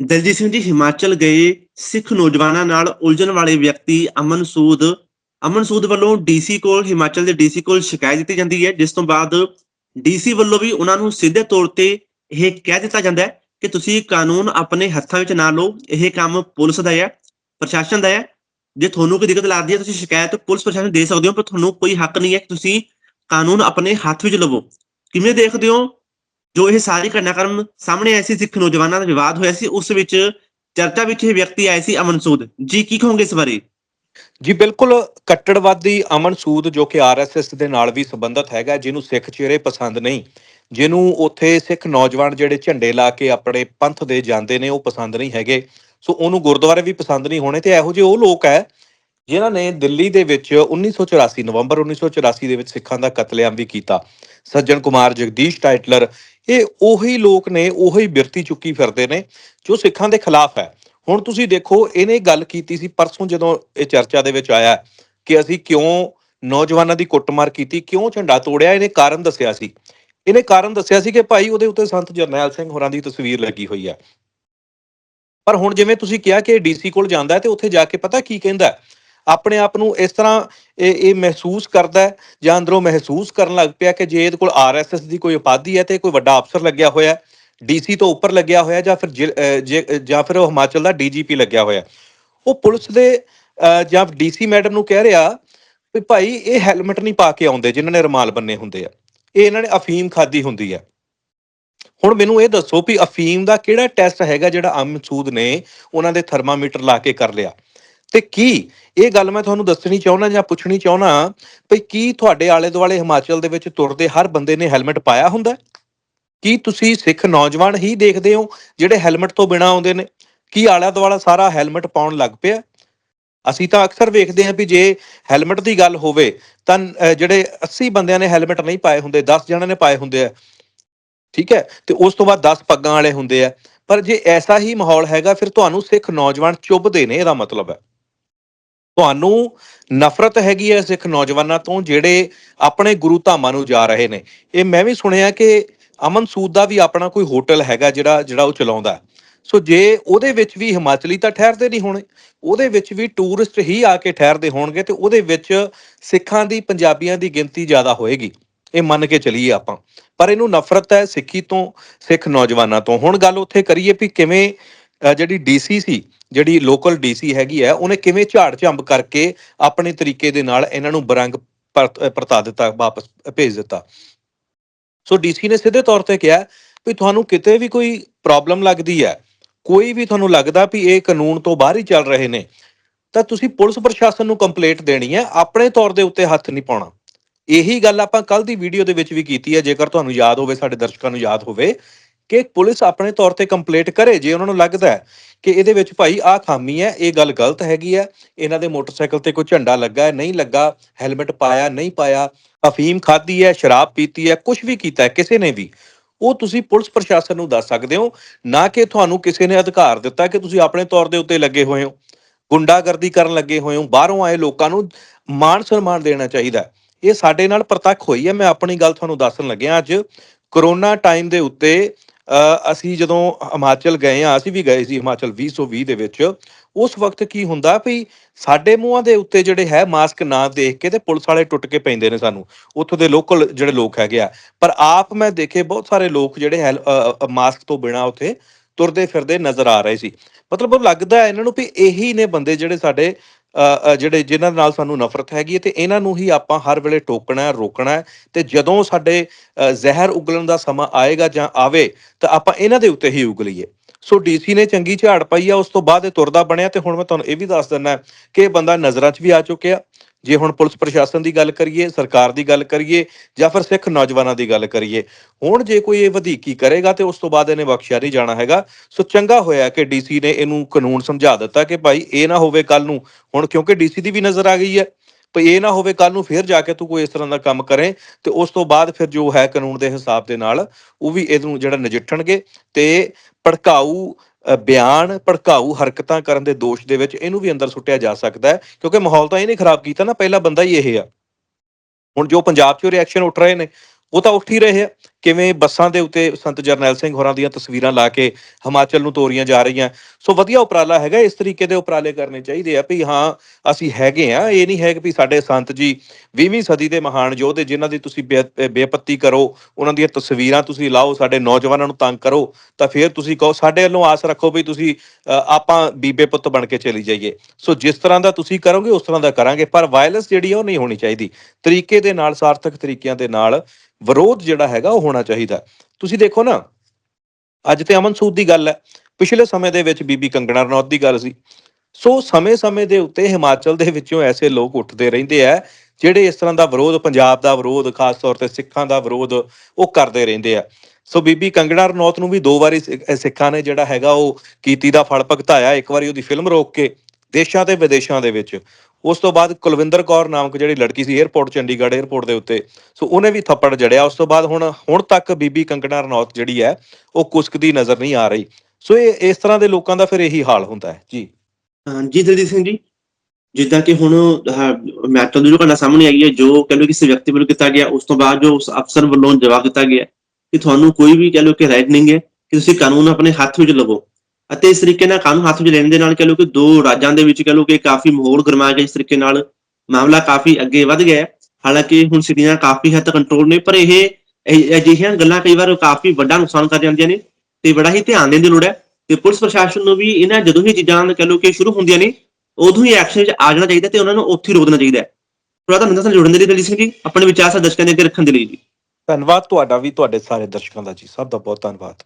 ਦਲਜੀਤ ਸਿੰਘ ਜੀ, ਹਿਮਾਚਲ ਗਏ ਸਿੱਖ ਨੌਜਵਾਨਾਂ ਨਾਲ ਉਲਝਣ ਵਾਲੇ ਵਿਅਕਤੀ ਅਮਨ ਸੂਦ। ਅਮਨ ਸੂਦ ਵੱਲੋਂ ਡੀਸੀ ਕੋਲ, ਹਿਮਾਚਲ ਦੇ ਡੀਸੀ ਕੋਲ ਸ਼ਿਕਾਇਤ ਦਿੱਤੀ ਜਾਂਦੀ ਹੈ, ਜਿਸ ਤੋਂ ਬਾਅਦ ਡੀਸੀ ਵੱਲੋਂ ਵੀ ਉਹਨਾਂ ਨੂੰ ਸਿੱਧੇ ਤੌਰ ਤੇ ਇਹ ਕਹਿ ਦਿੱਤਾ ਜਾਂਦਾ ਹੈ ਕਿ ਤੁਸੀਂ ਕਾਨੂੰਨ ਆਪਣੇ ਹੱਥਾਂ ਵਿੱਚ ਨਾ ਲਓ, ਇਹ ਕੰਮ ਪੁਲਿਸ ਦਾ ਹੈ, ਪ੍ਰਸ਼ਾਸਨ ਦਾ ਹੈ। ਜੇ ਤੁਹਾਨੂੰ ਕੋਈ ਦਿੱਕਤ ਲੱਗਦੀ ਹੈ, ਤੁਸੀਂ ਸ਼ਿਕਾਇਤ ਪੁਲਿਸ ਪ੍ਰਸ਼ਾਸਨ ਦੇ ਸਕਦੇ ਹੋ, ਪਰ ਤੁਹਾਨੂੰ ਕੋਈ ਹੱਕ ਨਹੀਂ ਹੈ ਕਿ ਤੁਸੀਂ ਕਾਨੂੰਨ ਆਪਣੇ ਹੱਥ ਵਿੱਚ ਲਵੋ। ਕਿਵੇਂ ਦੇਖਦੇ ਹੋ ਜੋ ਇਹ ਸਾਰੇ ਘਟਨਾਕ੍ਰਮ ਸਾਹਮਣੇ ਆਏ ਸੀ, ਸਿੱਖ ਨੌਜਵਾਨਾਂ ਦਾ ਵਿਵਾਦ ਹੋਇਆ ਸੀ, ਉਸ ਵਿੱਚ ਚਰਚਾ ਵਿੱਚ ਇਹ ਵਿਅਕਤੀ ਆਏ ਸੀ, ਅਮਨ ਸੂਦ। ਜੀ, ਕੀ ਕਹੋਗੇ ਇਸ ਬਾਰੇ? ਜੀ, ਬਿਲਕੁਲ ਕੱਟੜਵਾਦੀ ਅਮਨ ਸੂਦ, ਜੋ ਕਿ ਆਰਐਸਐਸ ਦੇ ਨਾਲ ਵੀ ਸੰਬੰਧਿਤ ਹੈਗਾ, ਜਿਹਨੂੰ ਸਿੱਖ ਚਿਹਰੇ ਪਸੰਦ ਨਹੀਂ, ਜਿਹਨੂੰ ਉੱਥੇ ਸਿੱਖ ਨੌਜਵਾਨ ਜਿਹੜੇ ਝੰਡੇ ਲਾ ਕੇ ਆਪਣੇ ਪੰਥ ਦੇ ਜਾਂਦੇ ਨੇ, ਉਹ ਪਸੰਦ ਨਹੀਂ ਹੈਗੇ। ਸੋ ਉਹਨੂੰ ਗੁਰਦੁਆਰੇ ਵੀ ਪਸੰਦ ਨਹੀਂ ਹੋਣੇ, ਤੇ ਇਹੋ ਜਿਹੇ ਉਹ ਲੋਕ ਹੈ, ਜਿਨ੍ਹਾਂ ਨੇ ਦਿੱਲੀ ਦੇ ਵਿੱਚ 1984 ਨਵੰਬਰ 1984 ਦੇ ਵਿੱਚ ਸਿੱਖਾਂ ਦਾ ਕਤਲੇਆਮ ਵੀ ਕੀਤਾ। ਸੱਜਣ ਕੁਮਾਰ, ਜਗਦੀਸ਼ ਟਾਈਟਲਰ ਇਹ ਉਹੀ ਲੋਕ ਨੇ, ਉਹੀ ਬਿਰਤੀ ਚੁੱਕੀ ਫਿਰਦੇ ਨੇ ਜੋ ਸਿੱਖਾਂ ਦੇ ਖਿਲਾਫ ਹੈ। ਹੁਣ ਤੁਸੀਂ ਦੇਖੋ, ਇਹਨੇ ਗੱਲ ਕੀਤੀ ਸੀ ਪਰਸੋਂ ਜਦੋਂ ਇਹ ਚਰਚਾ ਦੇ ਵਿੱਚ ਆਇਆ ਕਿ ਅਸੀਂ ਕਿਉਂ ਨੌਜਵਾਨਾਂ ਦੀ ਕੁੱਟਮਾਰ ਕੀਤੀ, ਕਿਉਂ ਝੰਡਾ ਤੋੜਿਆ, ਇਹਨੇ ਕਾਰਨ ਦੱਸਿਆ ਸੀ। ਇਹਨੇ ਕਾਰਨ ਦੱਸਿਆ ਸੀ ਕਿ ਭਾਈ ਉਹਦੇ ਉੱਤੇ ਸੰਤ ਜਰਨੈਲ ਸਿੰਘ ਹੋਰਾਂ ਦੀ ਤਸਵੀਰ ਲੱਗੀ ਹੋਈ ਹੈ। ਪਰ ਹੁਣ ਜਿਵੇਂ ਤੁਸੀਂ ਕਿਹਾ ਕਿ ਡੀਸੀ ਕੋਲ ਜਾਂਦਾ ਤੇ ਉੱਥੇ ਜਾ ਕੇ ਪਤਾ ਕੀ ਕਹਿੰਦਾ ਆਪਣੇ ਆਪ ਨੂੰ ਇਸ ਤਰ੍ਹਾਂ ਇਹ ਇਹ ਮਹਿਸੂਸ ਕਰਦਾ ਜਾਂ ਅੰਦਰੋਂ ਮਹਿਸੂਸ ਕਰਨ ਲੱਗ ਪਿਆ ਕਿ ਜੇ ਇਹਦੇ ਕੋਲ ਆਰਐਸਐਸ ਦੀ ਕੋਈ ਉਪਾਧੀ ਹੈ ਤੇ ਕੋਈ ਵੱਡਾ ਅਫਸਰ ਲੱਗਿਆ ਹੋਇਆ ਹੈ ਡੀਸੀ ਤੋਂ ਉੱਪਰ ਲੱਗਿਆ ਹੋਇਆ ਜਾਂ ਫਿਰ ਜਿ- ਜੇ- ਜਾਂ ਫਿਰ ਉਹ ਹਿਮਾਚਲ ਦਾ ਡੀਜੀਪੀ ਲੱਗਿਆ ਹੋਇਆ ਉਹ ਪੁਲਿਸ ਦੇ, ਅਹ, ਜਾਂ ਡੀਸੀ ਮੈਡਮ ਨੂੰ ਕਹਿ ਰਿਹਾ ਵੀ ਭਾਈ ਇਹ ਹੈਲਮਟ ਨਹੀਂ ਪਾ ਕੇ ਆਉਂਦੇ ਜਿਨ੍ਹਾਂ ਨੇ ਰਮਾਲ ਬੰਨੇ ਹੁੰਦੇ ਆ, ਇਹ ਇਹਨਾਂ ਨੇ ਅਫੀਮ ਖਾਦੀ ਹੁੰਦੀ ਹੈ। ਹੁਣ ਮੈਨੂੰ ਇਹ ਦੱਸੋ ਵੀ ਅਫੀਮ ਦਾ ਕਿਹੜਾ ਟੈਸਟ ਹੈਗਾ ਜਿਹੜਾ ਅਮਸੂਦ ਨੇ ਉਹਨਾਂ ਦੇ ਥਰਮਾਮੀਟਰ ਲਾ ਕੇ ਕਰ ਲਿਆ। ਤੇ ਕੀ? ਇਹ ਗੱਲ ਮੈਂ ਤੁਹਾਨੂੰ ਦੱਸਣੀ ਚਾਹੁੰਦਾ ਜਾਂ ਪੁੱਛਣੀ ਚਾਹੁੰਦਾ ਵੀ ਕੀ ਤੁਹਾਡੇ ਆਲੇ ਦੁਆਲੇ ਹਿਮਾਚਲ ਦੇ ਵਿੱਚ ਤੁਰਦੇ ਹਰ ਬੰਦੇ ਨੇ ਹੈਲਮਟ ਪਾਇਆ ਹੁੰਦਾ? ਕੀ ਤੁਸੀਂ ਸਿੱਖ ਨੌਜਵਾਨ ਹੀ ਦੇਖਦੇ ਹੋ ਜਿਹੜੇ ਹੈਲਮਟ ਤੋਂ ਬਿਨਾ ਆਉਂਦੇ ਨੇ? ਕੀ ਆਲਾ ਦੁਆਲਾ ਸਾਰਾ ਹੈਲਮਟ ਪਾਉਣ ਲੱਗ ਪਿਆ? ਅਸੀਂ ਤਾਂ ਅਕਸਰ ਵੇਖਦੇ ਹਾਂ ਵੀ ਜੇ ਹੈਲਮਟ ਦੀ ਗੱਲ ਹੋਵੇ ਤਾਂ ਜਿਹੜੇ 80 ਬੰਦਿਆਂ ਨੇ ਹੈਲਮਟ ਨਹੀਂ ਪਾਏ ਹੁੰਦੇ 10 ਜਣਾਂ ਨੇ ਪਾਏ ਹੁੰਦੇ ਆ। ਠੀਕ ਹੈ? ਤੇ ਉਸ ਤੋਂ ਬਾਅਦ 10 ਪੱਗਾਂ ਵਾਲੇ ਹੁੰਦੇ ਆ। ਪਰ ਜੇ ਐਸਾ ਹੀ ਮਾਹੌਲ ਹੈਗਾ, ਫਿਰ ਤੁਹਾਨੂੰ ਸਿੱਖ ਨੌਜਵਾਨ ਚੁੱਭਦੇ ਨੇ, ਇਹਦਾ ਮਤਲਬ ਹੈ। ਤੁਹਾਨੂੰ ਨਫ਼ਰਤ ਹੈਗੀ ਹੈ ਸਿੱਖ ਨੌਜਵਾਨਾਂ ਤੋਂ, ਜਿਹੜੇ ਆਪਣੇ ਗੁਰੂ ਧਾਮਾਂ ਨੂੰ ਜਾ ਰਹੇ ਨੇ। ਇਹ ਮੈਂ ਵੀ ਸੁਣਿਆ ਕਿ ਅਮਨ ਸੂਦ ਦਾ ਵੀ ਆਪਣਾ ਕੋਈ ਹੋਟਲ ਹੈਗਾ ਜਿਹੜਾ ਜਿਹੜਾ ਉਹ ਚਲਾਉਂਦਾ ਸੋ ਜੇ ਉਹਦੇ ਵਿੱਚ ਵੀ ਹਿਮਾਚਲੀ ਤਾਂ ਠਹਿਰਦੇ ਨਹੀਂ ਹੋਣੇ। ਉਹਦੇ ਵਿੱਚ ਵੀ ਟੂਰਿਸਟ ਹੀ ਆ ਕੇ ਠਹਿਰਦੇ ਹੋਣਗੇ ਤੇ ਉਹਦੇ ਵਿੱਚ ਸਿੱਖਾਂ ਦੀ, ਪੰਜਾਬੀਆਂ ਦੀ ਗਿਣਤੀ ਜ਼ਿਆਦਾ ਹੋਏਗੀ। ਇਹ ਮੰਨ ਕੇ ਚਲੀਏ ਆਪਾਂ। ਪਰ ਇਹਨੂੰ ਨਫ਼ਰਤ ਹੈ ਸਿੱਖੀ ਤੋਂ, ਸਿੱਖ ਨੌਜਵਾਨਾਂ ਤੋਂ। ਹੁਣ ਗੱਲ ਉੱਥੇ ਕਰੀਏ ਵੀ ਕਿਵੇਂ ਜਿਹੜੀ ਡੀਸੀ ਸੀ ਜਿਹੜੀ ਲੋਕਲ ਡੀਸੀ ਹੈਗੀ ਹੈ, ਉਹਨੇ ਕਿਵੇਂ ਝਾੜ ਝੰਬ ਕਰਕੇ ਆਪਣੇ ਤਰੀਕੇ ਦੇ ਨਾਲ ਇਹਨਾਂ ਨੂੰ ਬਰੰਗ ਪਰਤਾ ਦਿੱਤਾ, ਵਾਪਸ ਭੇਜ ਦਿੱਤਾ। ਸੋ ਡੀਸੀ ਨੇ ਸਿੱਧੇ ਤੌਰ ਤੇ ਕਿਹਾ ਵੀ ਤੁਹਾਨੂੰ ਕਿਤੇ ਵੀ ਕੋਈ ਪ੍ਰੋਬਲਮ ਲੱਗਦੀ ਹੈ, ਕੋਈ ਵੀ ਤੁਹਾਨੂੰ ਲੱਗਦਾ ਵੀ ਇਹ ਕਾਨੂੰਨ ਤੋਂ ਬਾਹਰ ਹੀ ਚੱਲ ਰਹੇ ਨੇ, ਤਾਂ ਤੁਸੀਂ ਪੁਲਿਸ ਪ੍ਰਸ਼ਾਸਨ ਨੂੰ ਕੰਪਲੇਂਟ ਦੇਣੀ ਹੈ, ਆਪਣੇ ਤੌਰ ਦੇ ਉੱਤੇ ਹੱਥ ਨਹੀਂ ਪਾਉਣਾ। ਇਹੀ ਗੱਲ ਆਪਾਂ ਕੱਲ ਦੀ ਵੀਡੀਓ ਦੇ ਵਿੱਚ ਵੀ ਕੀਤੀ ਹੈ, ਜੇਕਰ ਤੁਹਾਨੂੰ ਯਾਦ ਹੋਵੇ, ਸਾਡੇ ਦਰਸ਼ਕਾਂ ਨੂੰ ਯਾਦ ਹੋਵੇ ਕਿ ਪੁਲਿਸ ਆਪਣੇ ਤੌਰ ਤੇ ਕੰਪਲੇਂਟ ਕਰੇ ਜੇ ਉਹਨਾਂ ਨੂੰ ਲੱਗਦਾ ਹੈ ਕਿ ਇਹਦੇ ਵਿੱਚ ਭਾਈ ਆਹ ਖਾਮੀ ਹੈ, ਇਹ ਗੱਲ ਗਲਤ ਹੈਗੀ ਹੈ, ਇਹਨਾਂ ਦੇ ਮੋਟਰਸਾਈਕਲ ਤੇ ਕੋਈ ਝੰਡਾ ਲੱਗਾ ਹੈ, ਨਹੀਂ ਲੱਗਾ, ਹੈਲਮਟ ਪਾਇਆ, ਨਹੀਂ ਪਾਇਆ, ਅਫੀਮ ਖਾਧੀ ਹੈ, ਸ਼ਰਾਬ ਪੀਤੀ ਹੈ ਕੁਝ ਵੀ ਕੀਤਾ ਹੈ, ਕਿਸੇ ਨੇ ਵੀ, ਉਹ ਤੁਸੀਂ ਪੁਲਿਸ ਪ੍ਰਸ਼ਾਸਨ ਨੂੰ ਦੱਸ ਸਕਦੇ ਹੋ, ਨਾ ਕਿ ਤੁਹਾਨੂੰ ਕਿਸੇ ਨੇ ਅਧਿਕਾਰ ਦਿੱਤਾ ਕਿ ਤੁਸੀਂ ਆਪਣੇ ਤੌਰ ਦੇ ਉੱਤੇ ਲੱਗੇ ਹੋਏ ਹੋ, ਗੁੰਡਾਗਰਦੀ ਕਰਨ ਲੱਗੇ ਹੋਏ ਹੋ, ਬਾਹਰੋਂ ਆਏ ਲੋਕਾਂ ਨੂੰ ਮਾਣ ਸਨਮਾਨ ਦੇਣਾ ਚਾਹੀਦਾ ਇਹ ਸਾਡੇ ਨਾਲ ਪ੍ਰਤੱਖ ਹੋਈ ਹੈ, ਮੈਂ ਆਪਣੀ ਗੱਲ ਤੁਹਾਨੂੰ ਦੱਸਣ ਲੱਗਿਆ ਅੱਜ, ਕਰੋਨਾ ਟਾਈਮ ਦੇ ਉੱਤੇ ਅਸੀਂ ਜਦੋਂ ਹਿਮਾਚਲ ਗਏ ਆ ਅਸੀਂ ਵੀ ਗਏ ਸੀ ਹਿਮਾਚਲ 2020 ਦੇ ਵਿੱਚ। ਉਸ ਵਕਤ ਕੀ ਹੁੰਦਾ ਵੀ ਸਾਡੇ ਮੂੰਹਾਂ ਦੇ ਉੱਤੇ ਜਿਹੜੇ ਹੈ ਮਾਸਕ ਨਾ ਦੇਖ ਕੇ ਤੇ ਪੁਲਿਸ ਵਾਲੇ ਟੁੱਟ ਕੇ ਪੈਂਦੇ ਨੇ ਸਾਨੂੰ। ਉੱਥੋਂ ਦੇ ਲੋਕਲ ਜਿਹੜੇ ਲੋਕ ਹੈਗੇ ਆ। ਪਰ ਆਪ ਮੈਂ ਦੇਖੇ ਬਹੁਤ ਸਾਰੇ ਲੋਕ ਜਿਹੜੇ ਹੈ ਮਾਸਕ ਤੋਂ ਬਿਨਾ ਉੱਥੇ ਤੁਰਦੇ ਫਿਰਦੇ ਨਜ਼ਰ ਆ ਰਹੇ ਸੀ। ਮਤਲਬ ਉਹ ਲੱਗਦਾ ਇਹਨਾਂ ਨੂੰ ਵੀ ਇਹੀ ਨੇ ਬੰਦੇ ਜਿਹੜੇ ਸਾਡੇ ਜਿਹੜੇ ਜਿਨ੍ਹਾਂ ਨਾਲ ਸਾਨੂੰ ਨਫ਼ਰਤ ਹੈਗੀ ਹੈ ਤੇ ਇਹਨਾਂ ਨੂੰ ਹੀ ਆਪਾਂ ਹਰ ਵੇਲੇ ਟੋਕਣਾ ਰੋਕਣਾ ਹੈ ਤੇ ਜਦੋਂ ਸਾਡੇ ਜ਼ਹਿਰ ਉਗਲਣ ਦਾ ਸਮਾਂ ਆਏਗਾ ਜਾਂ ਆਵੇ ਤਾਂ ਆਪਾਂ ਇਹਨਾਂ ਦੇ ਉੱਤੇ ਹੀ ਉਗਲੀਏ ਸੋ ਡੀਸੀ ਨੇ ਚੰਗੀ ਝਾੜ ਪਾਈ ਆ, ਉਸ ਤੋਂ ਬਾਅਦ ਇਹ ਤੁਰਦਾ ਬਣਿਆ ਤੇ ਹੁਣ ਮੈਂ ਤੁਹਾਨੂੰ ਇਹ ਵੀ ਦੱਸ ਦਿੰਦਾ ਕਿ ਇਹ ਬੰਦਾ ਨਜ਼ਰਾਂ 'ਚ ਵੀ ਆ ਚੁੱਕਿਆ। ਜੇ ਹੁਣ ਪੁਲਿਸ ਪ੍ਰਸ਼ਾਸਨ ਦੀ ਗੱਲ ਕਰੀਏ, ਸਰਕਾਰ ਦੀ ਗੱਲ ਕਰੀਏ ਜਾਂ ਫਿਰ ਸਿੱਖ ਨੌਜਵਾਨਾਂ ਦੀ ਗੱਲ ਕਰੀਏ, ਹੁਣ ਜੇ ਕੋਈ ਇਹ ਵਧੀਕੀ ਕਰੇਗਾ ਤੇ ਉਸ ਤੋਂ ਬਾਅਦ ਇਹਨੇ ਬਖਸ਼ਿਆ ਨਹੀਂ ਜਾਣਾ ਹੈਗਾ। ਸੋ ਚੰਗਾ ਹੋਇਆ ਕਿ ਡੀਸੀ ਨੇ ਇਹਨੂੰ ਕਾਨੂੰਨ ਸਮਝਾ ਦਿੱਤਾ ਕਿ ਭਾਈ ਇਹ ਨਾ ਹੋਵੇ ਕੱਲ ਨੂੰ, ਹੁਣ ਕਿਉਂਕਿ ਡੀਸੀ ਦੀ ਵੀ ਨਜ਼ਰ ਆ ਗਈ ਹੈ, ਭਈ ਇਹ ਨਾ ਹੋਵੇ ਕੱਲ ਨੂੰ ਫਿਰ ਜਾ ਕੇ ਤੂੰ ਕੋਈ ਇਸ ਤਰ੍ਹਾਂ ਦਾ ਕੰਮ ਕਰੇ ਤੇ ਉਸ ਤੋਂ ਬਾਅਦ ਫਿਰ ਜੋ ਹੈ ਕਾਨੂੰਨ ਦੇ ਹਿਸਾਬ ਦੇ ਨਾਲ ਉਹ ਵੀ ਇਹਨੂੰ ਜਿਹੜਾ ਨਜਿੱਠਣਗੇ ਤੇ ਭੜਕਾਊ ਬਿਆਨ, ਭੜਕਾਊ, ਹਰਕਤਾਂ ਕਰਨ ਦੇ ਦੋਸ਼ ਦੇ ਵਿੱਚ ਇਹਨੂੰ ਵੀ ਅੰਦਰ ਸੁੱਟਿਆ ਜਾ ਸਕਦਾ ਹੈ, ਕਿਉਂਕਿ ਮਾਹੌਲ ਤਾਂ ਇਹਨੇ ਖਰਾਬ ਕੀਤਾ ਨਾ, ਪਹਿਲਾ ਬੰਦਾ ਹੀ ਇਹ ਆ। ਹੁਣ ਜੋ ਪੰਜਾਬ 'ਚ ਰਿਐਕਸ਼ਨ ਉੱਠ ਰਹੇ ਨੇ, ਉਹ ਤਾਂ ਉੱਠ ਹੀ ਰਹੇ ਆ। ਕਿਵੇਂ ਬੱਸਾਂ ਦੇ ਉੱਤੇ ਸੰਤ ਜਰਨੈਲ ਸਿੰਘ ਹੋਰਾਂ ਦੀਆਂ ਤਸਵੀਰਾਂ ਲਾ ਕੇ ਹਿਮਾਚਲ ਨੂੰ ਤੋਰੀਆਂ ਜਾ ਰਹੀਆਂ। ਸੋ ਵਧੀਆ ਉਪਰਾਲਾ ਹੈਗਾ, ਇਸ ਤਰੀਕੇ ਦੇ ਉਪਰਾਲੇ ਕਰਨੇ ਚਾਹੀਦੇ ਆ ਵੀ ਹਾਂ, ਅਸੀਂ ਹੈਗੇ ਆ, ਇਹ ਨਹੀਂ ਹੈ ਕਿ ਵੀ ਸਾਡੇ ਸੰਤ ਜੀ 20ਵੀਂ ਸਦੀ ਦੇ ਮਹਾਨ ਯੋਧੇ ਜਿਨ੍ਹਾਂ ਦੀ ਤੁਸੀਂ ਬੇ- ਬੇਪੱਤੀ ਕਰੋ, ਉਹਨਾਂ ਦੀਆਂ ਤਸਵੀਰਾਂ ਤੁਸੀਂ ਲਾਓ, ਸਾਡੇ ਨੌਜਵਾਨਾਂ ਨੂੰ ਤੰਗ ਕਰੋ, ਤਾਂ ਫਿਰ ਤੁਸੀਂ ਕਹੋ, ਸਾਡੇ ਵੱਲੋਂ ਆਸ ਰੱਖੋ ਵੀ ਤੁਸੀਂ ਆਪਾਂ ਬੀਬੇ ਪੁੱਤ ਬਣ ਕੇ ਚਲੀ ਜਾਈਏ। ਸੋ ਜਿਸ ਤਰ੍ਹਾਂ ਦਾ ਤੁਸੀਂ ਕਰੋਗੇ, ਉਸ ਤਰ੍ਹਾਂ ਦਾ ਕਰਾਂਗੇ, ਪਰ ਵਾਇਲੈਂਸ ਜਿਹੜੀ ਆ ਉਹ ਨਹੀਂ ਹੋਣੀ ਚਾਹੀਦੀ। ਤਰੀਕੇ ਦੇ ਨਾਲ, ਸਾਰਥਕ ਤਰੀਕਿਆਂ ਦੇ ਨਾਲ ਵਿਰੋਧ ਜਿਹੜਾ ਹੈਗਾ ਉਹ ਹੋਣਾ ਚਾਹੀਦਾ। ਤੁਸੀਂ ਦੇਖੋ ਨਾ, ਅੱਜ ਤੇ ਅਮਨ ਸੂਦ ਦੀ ਗੱਲ ਹੈ। ਪਿਛਲੇ ਸਮੇਂ ਦੇ ਵਿੱਚ ਬੀਬੀ ਕੰਗਣਾ ਰਣੌਤ ਦੀ ਗੱਲ ਸੀ। ਸੋ ਸਮੇਂ-ਸਮੇਂ ਦੇ ਉੱਤੇ ਹਿਮਾਚਲ ਦੇ ਵਿੱਚੋਂ ਐਸੇ ਲੋਕ ਉੱਠਦੇ ਰਹਿੰਦੇ ਆ, ਜਿਹੜੇ ਇਸ ਤਰ੍ਹਾਂ ਦਾ ਵਿਰੋਧ, ਪੰਜਾਬ ਦਾ ਵਿਰੋਧ, ਖਾਸ ਤੌਰ ਤੇ ਸਿੱਖਾਂ ਦਾ ਵਿਰੋਧ, ਉਹ ਕਰਦੇ ਰਹਿੰਦੇ ਆ। ਸੋ ਬੀਬੀ ਕੰਗਣਾ ਰਣੌਤ ਨੂੰ ਵੀ ਦੋ ਵਾਰੀ ਸਿੱਖਾਂ ਨੇ ਜਿਹੜਾ ਹੈਗਾ ਉਹ ਕੀਤੀ ਦਾ ਫਲ ਭਗਤਾਇਆ ਇੱਕ ਵਾਰੀ ਉਹਦੀ ਫਿਲਮ ਰੋਕ ਕੇ ਦੇਸ਼ਾਂ ਤੇ ਵਿਦੇਸ਼ਾਂ ਦੇ ਵਿੱਚ। ਉਸ ਤੋਂ ਬਾਅਦ ਕੁਲਵਿੰਦਰ ਕੌਰ ਨਾਮਕ ਜਿਹੜੀ ਲੜਕੀ ਸੀ 에ਅਰਪੋਰਟ ਚੰਡੀਗੜ੍ਹ 에ਅਰਪੋਰਟ ਦੇ ਉੱਤੇ, ਸੋ ਉਹਨੇ ਵੀ ਥੱਪੜ ਜੜਿਆ। ਉਸ ਤੋਂ ਬਾਅਦ ਹੁਣ ਹੁਣ ਤੱਕ ਬੀਬੀ ਕੰਗਣਾ ਰਣੌਤ ਜਿਹੜੀ ਹੈ, ਉਹ ਕੁਸਕਦੀ ਨਜ਼ਰ ਨਹੀਂ ਆ ਰਹੀ। ਸੋ ਇਹ, ਇਸ ਤਰ੍ਹਾਂ ਦੇ ਲੋਕਾਂ ਦਾ ਫਿਰ ਇਹੀ ਹਾਲ ਹੁੰਦਾ ਹੈ। ਜੀ। ਜੀ, ਦਲਜੀਤ ਸਿੰਘ ਜੀ, ਜਿੱਦਾਂ ਕਿ ਹੁਣ ਮੈਟਰ ਦੀ ਜੋ ਘਟਨਾ ਸਾਹਮਣੇ ਆਈ ਹੈ, ਜੋ ਕਹਿ ਲਓ ਕਿਸੇ ਵਿਅਕਤੀ ਵੱਲੋਂ ਕੀਤਾ ਗਿਆ, ਉਸ ਤੋਂ ਬਾਅਦ ਜੋ ਉਸ ਅਫਸਰ ਵੱਲੋਂ ਜਵਾਬ ਦਿੱਤਾ ਗਿਆ, ਕਿ ਤੁਹਾਨੂੰ ਕੋਈ ਵੀ ਕਹਿ ਲਓ ਕਿ ਰਾਈਟ ਨਹੀਂ ਹੈ, ਕਿ ਤੁਸੀਂ ਕਾਨੂੰਨ ਆਪਣੇ ਹੱਥ ਵਿੱਚ ਲਵੋ। ਅਤੇ ਇਸ ਤਰੀਕੇ ਨਾਲ ਕਾਨੂੰਨ ਹੱਥ ਵਿੱਚ ਲੈਣ ਦੇ ਨਾਲ ਕਹਿ ਲਓ ਕਿ ਦੋ ਰਾਜਾਂ ਦੇ ਵਿੱਚ ਕਹਿ ਲਓ ਕਿ ਕਾਫੀ ਮਾਹੌਲ ਗਰਮਾ ਗਿਆ ਇਸ ਤਰੀਕੇ ਨਾਲ ਮਾਮਲਾ ਕਾਫੀ ਅੱਗੇ ਵੱਧ ਗਿਆ ਹਾਲਾਂਕਿ ਹੁਣ ਸਿਟੀਆਂ ਕਾਫੀ ਹੱਦ ਤੱਕ ਕੰਟਰੋਲ ਨੇ, ਪਰ ਇਹ ਅਜਿਹੀਆਂ ਗੱਲਾਂ ਕਈ ਵਾਰ ਕਾਫੀ ਵੱਡਾ ਨੁਕਸਾਨ ਕਰ ਜਾਂਦੀਆਂ ਨੇ ਤੇ ਬੜਾ ਹੀ ਧਿਆਨ ਦੇਣ ਦੀ ਲੋੜ ਹੈ। ਤੇ ਪੁਲਿਸ ਪ੍ਰਸ਼ਾਸਨ ਨੂੰ ਵੀ ਇਹਨਾਂ ਜਦੋਂ ਹੀ ਚੀਜ਼ਾਂ ਕਹਿ ਲਓ ਕਿ ਸ਼ੁਰੂ ਹੁੰਦੀਆਂ ਨੇ, ਉਦੋਂ ਹੀ ਐਕਸ਼ਨ ਵਿੱਚ ਆ ਜਾਣਾ ਚਾਹੀਦਾ ਤੇ ਉਹਨਾਂ ਨੂੰ ਉੱਥੇ ਰੋਕਣਾ ਚਾਹੀਦਾ ਥੋੜਾ ਤੁਹਾਨੂੰ ਦੱਸਣ ਜੁੜਨ ਦੇ ਲਈ ਦਲਜੀਤ ਸਿੰਘ ਜੀ, ਆਪਣੇ ਵਿਚਾਰ ਸਾ ਦਰਸ਼ਕਾਂ ਦੇ ਅੱਗੇ ਰੱਖਣ ਦੇ ਲਈ ਜੀ। ਧੰਨਵਾਦ ਤੁਹਾਡਾ ਵੀ, ਤੁਹਾਡੇ ਸਾਰੇ ਦਰਸ਼ਕਾਂ ਦਾ ਜੀ। ਸਭ ਦਾ ਬਹੁਤ ਧੰਨਵਾਦ।